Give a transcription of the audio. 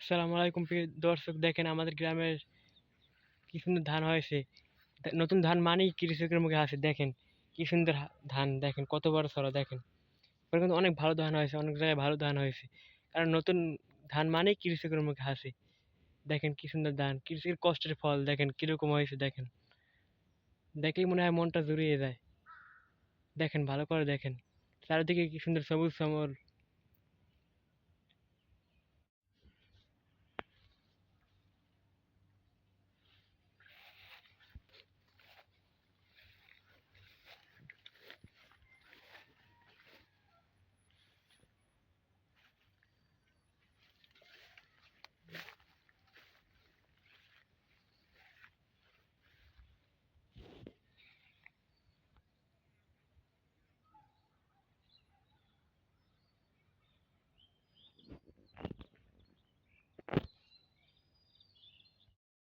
আসসালামু আলাইকুম প্রিয় দর্শক, দেখেন আমাদের গ্রামের কি সুন্দর ধান হয়েছে। নতুন ধান মানেই কৃষকের মুখে হাসি, দেখেন কি সুন্দর ধান, দেখেন কত বড় সড়ো, দেখেন। এবার কিন্তু অনেক ভালো ধান হয়েছে, অনেক জায়গায় ভালো ধান হয়েছে। কারণ নতুন ধান মানেই কৃষকের মুখে হাসি, দেখেন কি সুন্দর ধান কৃষকের কষ্টের ফল, দেখেন কীরকম হয়েছে, দেখেন। দেখলেই মনে হয় মনটা জুড়িয়ে যায়। দেখেন ভালো করে দেখেন, চারিদিকে কি সুন্দর সবুজ সমর